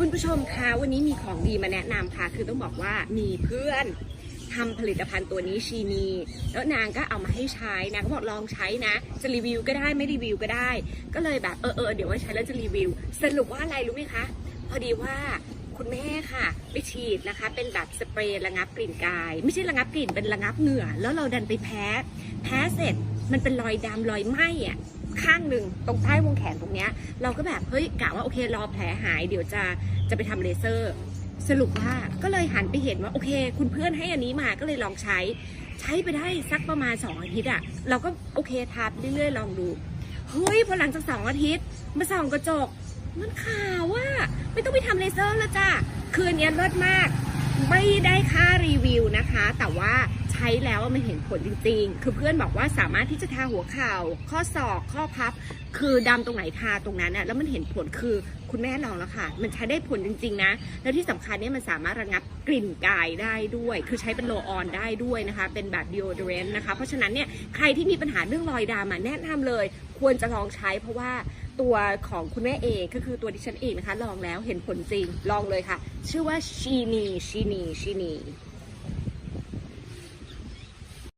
คุณผู้ชมคะวันนี้มีของดีมาแนะนำค่ะ คือต้องบอกว่ามีเพื่อนทำผลิตภัณฑ์ตัวนี้ชีนี แล้วนางก็เอามาให้ใช้นางก็บอกลองใช้นะ จะรีวิวก็ได้ไม่รีวิวก็ได้ ก็เลยแบบเออเออเดี๋ยวว่าใช้แล้วจะรีวิว สรุปว่าอะไรรู้ไหมคะ พอดีว่าคุณแม่ค่ะ ไปฉีดนะคะ เป็นแบบสเปรย์ระงับกลิ่นกาย ไม่ใช่ระงับกลิ่นเป็นระงับเหงื่อ แล้วเราดันไปแพ้ แพ้เสร็จ มันเป็นรอยดำรอยไหม้อะข้างหนึ่งตรงใต้วงแขนตรงเนี้ย เราก็แบบเฮ้ยกะว่าโอเครอแผลหายเดี๋ยวจะจะไปทำเลเซอร์ สรุปว่าก็เลยหันไปเห็นว่าโอเค คุณเพื่อนให้อันนี้มาก็เลยลองใช้ ใช้ไปได้สักประมาณ2อาทิตย์อะเราก็โอเคทาไปเรื่อยๆ ลองดูเฮ้ยพอหลังจากสองอาทิตย์มาส่องกระจกมันขาวว่าไม่ต้องไปทำเลเซอร์แล้วจ้ะคืนนี้เลิศมาก ไม่ได้ค่ารีวิวนะคะ แต่ว่า ช้แล้วมันเห็นผลจริงๆ คือเพื่อนบอกว่าสามารถที่จะทาหัวเข่า ข้อศอก ข้อพับ คือดำตรงไหนทาตรงนั้นน่ะแล้วมันเห็นผลคือคุณแม่ลองแล้วค่ะ มันใช้ได้ผลจริง ๆ นะ แล้วที่สำคัญเนี่ยมันสามารถระงับกลิ่นกายได้ด้วย คือใช้เป็นโลออนได้ด้วยนะคะ เป็นแบบ deodorant นะคะ เพราะฉะนั้นเนี่ยใครที่มีปัญหาเรื่องรอยดำอะแนะนำเลย ควรจะลองใช้เพราะว่าตัวของคุณแม่เองก็คือตัวดิฉันเองนะคะ ลองแล้วเห็นผลจริงลองเลยค่ะ ชื่อว่าชีนีชีนีชีนี